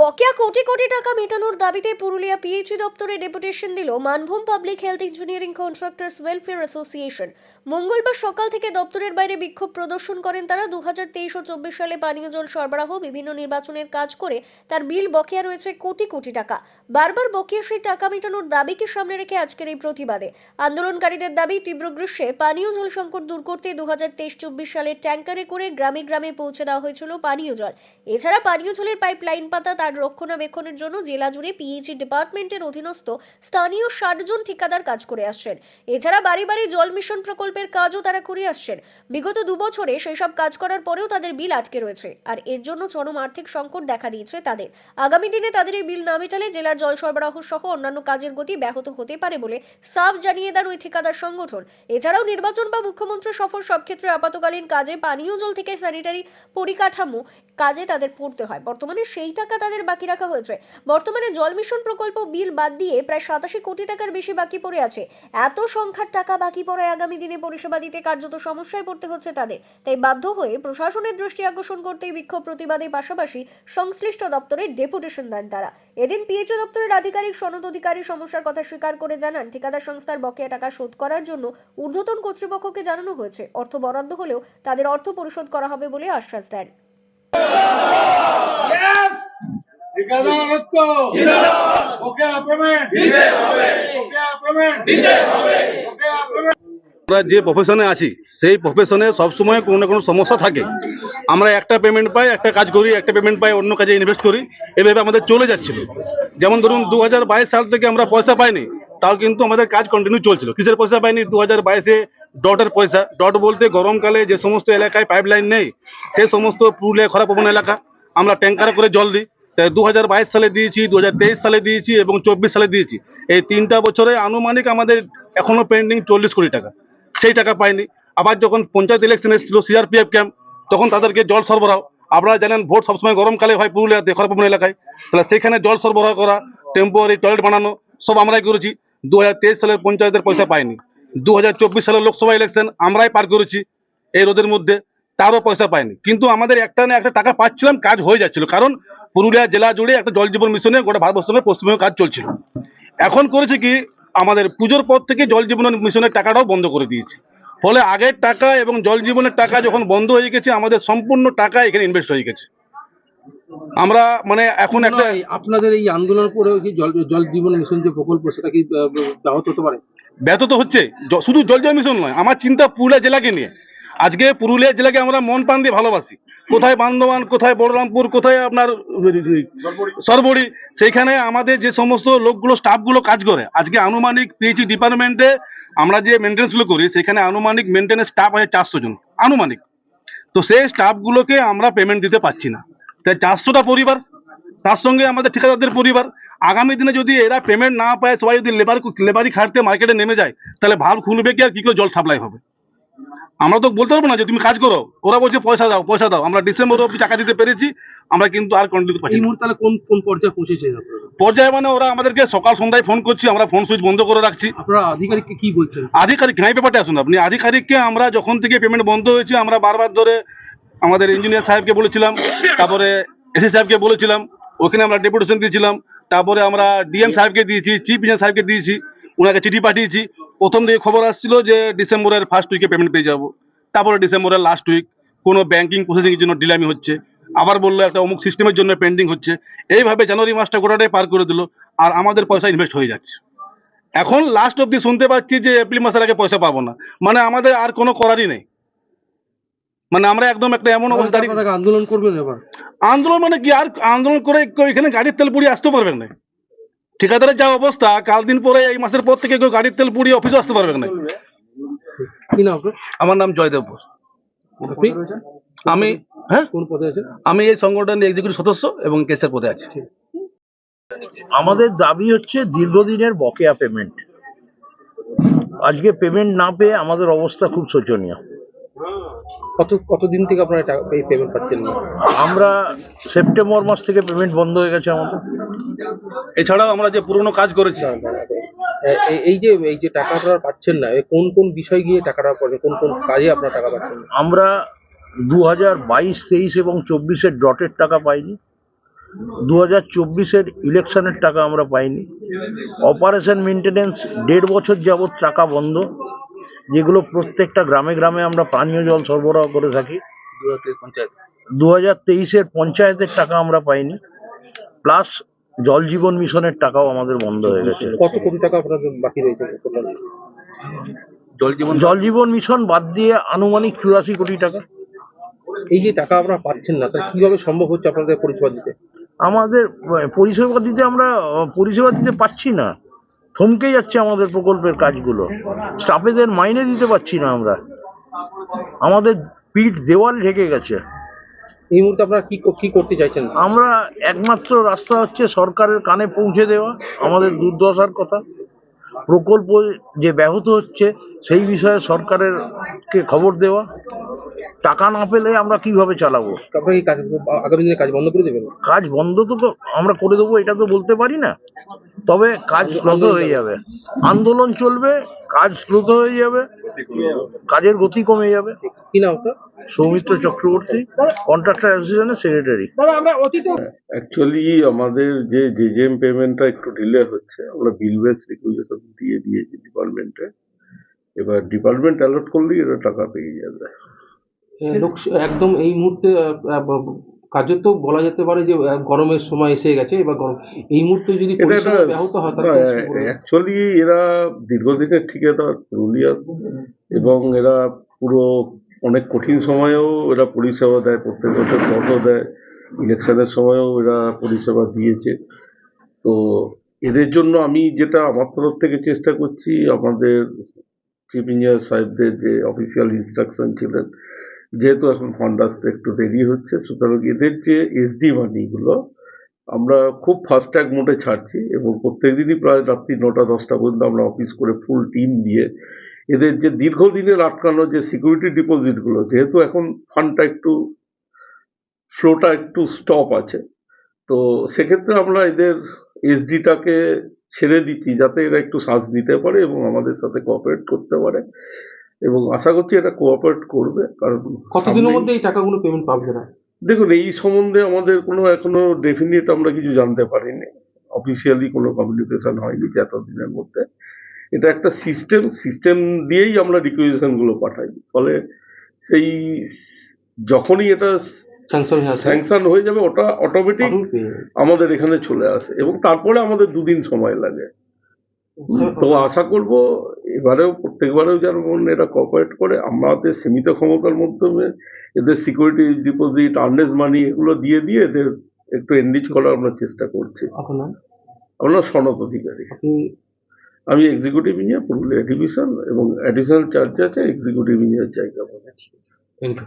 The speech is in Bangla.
বকেয়া কোটি কোটি টাকা মেটানোর দাবিতে পুরুলিয়া পিএইচই দপ্তরে ডেপুটেশন দিল Manbhum public health engineering contractors welfare association. মঙ্গলবার সকাল থেকে দপ্তরের বাইরে বিক্ষোভ প্রদর্শন করেন তারা। দু হাজার তেইশ ও চব্বিশ সালে পানীয় জল সরবরাহ, বিভিন্ন নির্বাচনের কাজ করে তার বিল বকেয়া রয়েছে কোটি কোটি টাকা। বারবার বকেয়া সেই টাকা মেটানোর দাবিকে সামনে রেখে আজকের এই প্রতিবাদে। আন্দোলনকারীদের দাবি, তীব্র গ্রীষ্মে পানীয় জল সংকট দূর করতে দু হাজার তেইশ চব্বিশ সালে ট্যাঙ্কারে করে গ্রামে গ্রামে পৌঁছে দেওয়া হয়েছিল পানীয় জল। এছাড়া পানীয় জলের পাইপ লাইন পাতা তার রক্ষণাবেক্ষণের জন্য জেলা জুড়ে পিএইচি ডিপার্টমেন্টের অধীনস্থ স্থানীয় ষাট জন ঠিকাদার কাজ করে আসছেন। এছাড়া বাড়ি বাড়ি জল মিশন প্রকল্পের কাজও তারা করে আসছেন। বিগত দুবছরে সেই সব কাজ করার পরেও তাদের বিল আটকে রয়েছে। আর এর জন্য চরম আর্থিক সংকট দেখা দিয়েছে তাদের। আগামী দিনে তাদের এই বিল না মেটালে জেলার জল সরবরাহ সহ অন্যান্য কাজের গতি ব্যাহত হতে পারে বলে সাফ জানিয়ে দেন ওই ঠিকাদার সংগঠন। এছাড়াও নির্বাচন বা মুখ্যমন্ত্রী সফর সব ক্ষেত্রে আপাতকালীন কাজে পানীয় জল থেকে স্যানিটারি পরিকাঠামো কাজে তাদের পড়তে হয়। বর্তমানে সেই টাকা তাদের বাকি রাখা হয়েছে। বর্তমানে জল মিশন প্রকল্প বিল বাদ দিয়ে প্রায় সাতাশি কোটি টাকার বেশি বাকি পড়ে আছে। এত সংখ্যার টাকা বাকি পড়ে আগামী দিনে পরিষেবা দিতে কার্যত সমস্যায় পড়তে হচ্ছে তাদের। তাই বাধ্য হয়ে প্রশাসনের দৃষ্টি আকর্ষণ করতে বিক্ষোভ প্রতিবাদের পাশাপাশি সংশ্লিষ্ট দপ্তরে ডেপুটেশন দেন তারা। এদিন পিএইচও দপ্তরের আধিকারিক সনদ অধিকারী সমস্যার কথা স্বীকার করে জানান ঠিকাদার সংস্থার বকেয়া টাকা শোধ করার জন্য ঊর্ধ্বতন কর্তৃপক্ষকে জানানো হয়েছে। অর্থ বরাদ্দ হলেও তাদের অর্থ পরিশোধ করা হবে বলে আশ্বাস দেন। ঠিকাদার ঐক্য ওকে ওকে পেমেন্ট! ওকে পেমেন্ট! আমরা যে প্রফেশনে আছি, সেই প্রফেশনে সবসময় কোনো না কোনো সমস্যা থাকে। আমরা একটা পেমেন্ট পাই, একটা কাজ করি, একটা পেমেন্ট পাই, অন্য কাজে ইনভেস্ট করি এভাবে আমাদের চলে যাচ্ছিল। যেমন ধরুন দু হাজার বাইশ সাল থেকে আমরা পয়সা পাইনি, তাও কিন্তু আমাদের কাজ কন্টিনিউ চলছিল। কিসের পয়সা পাইনি? দু হাজার বাইশে ডটের পয়সা। ডট বলতে গরমকালে যে সমস্ত এলাকায় পাইপ লাইন নেই, সে সমস্ত পুরুলিয়া খরা পবন এলাকা। আমরা ট্যাঙ্কারে করে জল দিই। তাই দু হাজার বাইশ সালে দিয়েছি দু হাজার তেইশ সালে দিয়েছি এবং চব্বিশ সালে দিয়েছি। এই তিনটা বছরে আনুমানিক আমাদের এখনও পেন্ডিং চল্লিশ কোটি টাকা। সেই টাকা পায়নি আবার যখন পঞ্চায়েত ইলেকশন এসেছিল সিআরপিএফ ক্যাম্প তখন তাদেরকে জল সরবরাহ, আপনারা জানেন ভোট সবসময় গরমকালে হয় পুরুলিয়াতে খরপবন এলাকায়। তাহলে সেখানে জল সরবরাহ করা টেম্পোরারি টয়লেট বানানো, সব আমরাই করেছি। দু হাজার তেইশ সালের পঞ্চায়েতের পয়সা পাইনি। দু সালের লোকসভা ইলেকশন আমরাই পার করেছি এই রোদের মধ্যে, তারও পয়সা পায়নি কিন্তু আমাদের একটা না একটা টাকা পাচ্ছিলাম, কাজ হয়ে যাচ্ছিল। কারণ পুরুলিয়া জেলা জুড়ে একটা জল জীবন মিশনে গোটা ভারতবর্ষের পশ্চিমবঙ্গে কাজ চলছিল। এখন করেছে কি আমাদের পুজোর পর থেকে জল জীবন মিশনের টাকাটাও বন্ধ করে দিয়েছে। ফলে আগের টাকা এবং জল জীবনের টাকা যখন বন্ধ হয়ে গেছে আমাদের সম্পূর্ণ টাকা এখানে ইনভেস্ট হয়ে গেছে। আমরা মানে এখন একটা আপনাদের এই আন্দোলন করে কি জল জল জীবন মিশন যে প্রকল্প সেটা কি ব্যাহত হতে পারে? ব্যাহত তো হচ্ছে। শুধু জল জীবন মিশন নয় আমার চিন্তা পুরুলিয়া জেলাকে নিয়ে। আজকে পুরুলিয়া জেলাকে আমরা মন প্রাণ দিয়ে ভালোবাসি। কোথায় বান্দোয়ান কোথায় বলরামপুর, কোথায় আপনার, সরবড়ি, সেইখানে আমাদের যে সমস্ত লোকগুলো, স্টাফগুলো কাজ করে। আজকে আনুমানিক পিএইচি ডিপার্টমেন্টে আমরা যে মেনটেন্সগুলো করি সেখানে আনুমানিক মেনটেন্স স্টাফ আছে চারশো জন। আনুমানিক। তো সেই স্টাফগুলোকে আমরা পেমেন্ট দিতে পারছি না। তাই চারশোটা পরিবার, তার সঙ্গে আমাদের ঠিকাদারদের পরিবার। আগামী দিনে যদি এরা পেমেন্ট না পায়, সবাই যদি লেবার লেবারি খাটতে মার্কেটে নেমে যায়, তাহলে ভাব খুলবে কি আর কি করে জল সাপ্লাই হবে? আমরা তো বলতে পারব না যে তুমি কাজ করো। ওরা বলছে পয়সা দাও পয়সা দাও। আমরা ডিসেম্বর অব্দি টাকা দিতে পেরেছি আমরা কিন্তু আর কন্টিনিউ পাচ্ছি এই মুহূর্তে তাহলে কোন কোন পর্যায়ে পৌঁছেছে পর্যায়ে মানে ওরা আমাদেরকে সকাল সন্ধ্যায় ফোন করছি আমরা ফোন সুইচ বন্ধ করে রাখছি। আপনারা আধিকারিককে কি বলছেন? আধিকারিক নাই ব্যাপারটা আসুন আপনি। আধিকারিককে আমরা যখন থেকে পেমেন্ট বন্ধ হয়েছে আমরা বারবার ধরে আমাদের ইঞ্জিনিয়ার সাহেবকে বলেছিলাম তারপরে এসি সাহেবকে বলেছিলাম ওখানে আমরা ডেপুটেশন দিয়েছিলাম তারপরে আমরা ডিএম সাহেবকে দিয়েছি চিফ ইঞ্জিনিয়ার সাহেবকে দিয়েছি ওনাকে চিঠি পাঠিয়েছি। প্রথম দিকে খবর আসছিল যে ডিসেম্বরের ফার্স্ট উইকে পেমেন্ট পেয়ে যাব। তারপরে ডিসেম্বরের লাস্ট উইক কোনো ব্যাংকিং প্রসেসিংয়ের জন্য ডিলামি হচ্ছে। আবার বলল একটা অমুক সিস্টেমের জন্য পেন্ডিং হচ্ছে। এইভাবে জানুয়ারি মাসটা গোটাটাই পার করে দিল আর আমাদের পয়সা ইনভেস্ট হয়ে যাচ্ছে। এখন লাস্ট অব্দি শুনতে পাচ্ছি যে এপ্রিল মাসের আগে পয়সা পাবো না। মানে আমাদের আর কোনো করারই নেই। মানে আমরা একদম একটা এমন অবস্থা আন্দোলন করবেন আন্দোলন মানে কি? আর আন্দোলন করে এখানে গাড়ির তেল পুড়িয়ে আসতে পারবেন না। ঠিকাদারের যা অবস্থা কাল দিন পরে এই মাসের পর থেকে কেউ গাড়ির তেল পুড়িয়ে অফিসে আসতে পারবে না। কি আমার নাম জয়দেব বোস আমি হ্যাঁ? কোন পদে আছেন? আমি এই সংগঠনের এক্সিকিউটিভ সদস্য এবং কেসের পদে আছি। আমাদের দাবি হচ্ছে দীর্ঘদিনের বকেয়া পেমেন্ট আজকে পেমেন্ট না পেয়ে আমাদের অবস্থা খুব শোচনীয়। কত কতদিন থেকে আপনারা টাকা এই পেমেন্ট পাচ্ছেন? না আমরা সেপ্টেম্বর মাস থেকে পেমেন্ট বন্ধ হয়ে গেছে আমাদের। এছাড়াও আমরা যে পুরনো কাজ করেছি। এই যে এই যে টাকা আপনারা পাচ্ছেন না এ কোন কোন বিষয় গিয়ে টাকাটা পাচ্ছেন কোন কোন কাজে আপনারা টাকা পাচ্ছেন? না আমরা দু হাজার বাইশ তেইশ এবং চব্বিশের ডটের টাকা পাইনি। দু হাজার চব্বিশের ইলেকশনের টাকা আমরা পাইনি। অপারেশন মেনটেনেন্স দেড় বছর যাবৎ টাকা বন্ধ। যেগুলো প্রত্যেকটা গ্রামে গ্রামে আমরা পানীয় জল সরবরাহ করে থাকি। দু হাজার তেইশের পঞ্চায়েতের টাকা আমরা পাইনি। প্লাস জল জীবন মিশনের টাকাও আমাদের বন্ধ হয়ে গেছে। কত কোটি টাকা আপনাদের বাকি রয়েছে জল জীবন মিশন বাদ দিয়ে আনুমানিক চুরাশি কোটি টাকা। এই যে টাকা আপনারা পাচ্ছেন না তাহলে কীভাবে সম্ভব হচ্ছে আপনাদের পরিষেবা দিতে? আমাদের পরিষেবা দিতে আমরা পরিষেবা দিতে পাচ্ছি না। থমকে যাচ্ছে আমাদের প্রকল্পের কাজগুলো। স্টাফেদের মাইনে দিতে পারছি না আমরা। আমাদের পিঠ দেওয়াল ঢেকে গেছে। এই মুহূর্তে আপনারা কি কি করতে চাইছেন? আমরা একমাত্র রাস্তা হচ্ছে সরকারের কানে পৌঁছে দেওয়া আমাদের দুর্দশার কথা। প্রকল্প যে ব্যাহত হচ্ছে সেই বিষয়ে সরকারের কে খবর দেওয়া। টাকা না পেলে আমরা কীভাবে চালাবো? আপনারা কি কাজ আগামী দিনে কাজ বন্ধ করে দেবেন? কাজ বন্ধ তো তো আমরা করে দেবো এটা তো বলতে পারি না। তবে কাজ স্লত হয়ে যাবে। আন্দোলন চলবে কাজ স্লত হয়ে যাবে কাজের গতি কমে যাবে। কি নাম আপনার? সৌমিত্র চক্রবর্তী কন্ট্রাক্টর অ্যাসোসিয়েশনের সেক্রেটারি অ্যাকচুয়ালি আমাদের যে জেজেএম পেমেন্টটা একটু ডিলে হচ্ছে আমরা বিল বেস রিকুইজিশন দিয়ে দিয়েছি ডিপার্টমেন্টে এবার ডিপার্টমেন্ট অ্যালার্ট করলেই এটা টাকা পেয়ে যাবে। লোক একদম এই মুহূর্তে কাজে তো বলা যেতে পারে যে গরমের সময় এসে গেছে এবার গরম এই মুহূর্তে যদি ব্যাহত হয়? অ্যাকচুয়ালি এরা দীর্ঘদিনের ঠিকাদার পুরুলিয়ার এবং এরা পুরো অনেক কঠিন সময়েও এরা পরিষেবা দেয় প্রত্যেক বছর ভোটও দেয় ইলেকশনের সময়ও এরা পরিষেবা দিয়েছে তো এদের জন্য আমি যেটা আমার তরফ থেকে চেষ্টা করছি আমাদের চিফ ইঞ্জিনিয়ার সাহেবদের যে অফিসিয়াল ইনস্ট্রাকশন ছিলেন যেহেতু এখন ফান্ড আসতে একটু দেরি হচ্ছে, সুতরাং এদের যে এসডি মানিগুলো আমরা খুব ফাস্ট্যাগ মোডে ছাড়ছি এবং প্রত্যেকদিনই প্রায় রাত্রি নটা, দশটা পর্যন্ত আমরা অফিস করে ফুল টিম দিয়ে এদের যে দীর্ঘদিনের আটকানো যে সিকিউরিটি ডিপোজিটগুলো যেহেতু এখন ফান্ডটা একটু ফ্লোটা একটু স্টপ আছে, তো সেক্ষেত্রে আমরা এদের এসডিটাকে ছেড়ে দিচ্ছি যাতে এরা একটু শ্বাস দিতে পারে এবং আমাদের সাথে কোঅপারেট করতে পারে। এবং আশা করছি এটা কোঅপারেট করবে কারণ কতদিনের মধ্যে এই টাকাগুলো পেমেন্ট পাবে না দেখুন এই সম্বন্ধে আমাদের কোনো এখনও ডেফিনিট আমরা কিছু জানতে পারিনি। অফিসিয়ালি কোনো কমিউনিকেশন হয়নি যে এতদিনের মধ্যে। এটা একটা সিস্টেম সিস্টেম দিয়েই আমরা রিকুইজিশনগুলো পাঠাই। ফলে সেই যখনই এটা স্যাংশন হয়ে যাবে ওটা অটোমেটিক। আমাদের এখানে চলে আসে এবং তারপরে আমাদের দুদিন সময় লাগে। তো আশা করব এবারেও প্রত্যেকবারেও যেমন এরা কোঅপারেট করে। আমাদের সীমিত ক্ষমতার মাধ্যমে এদের সিকিউরিটি ডিপোজিট আর্নেস মানি এগুলো দিয়ে দিয়ে এদের একটু এনরিচ করার আমরা চেষ্টা করছি। আমরা সনদ অধিকারী। আমি এক্সিকিউটিভ ইঞ্জিনিয়ার পুরুলিয়া ডিভিশন এবং অ্যাডিশনাল চার্জ আছে এক্সিকিউটিভ ইঞ্জিনিয়ার জায়গা থ্যাংক ইউ।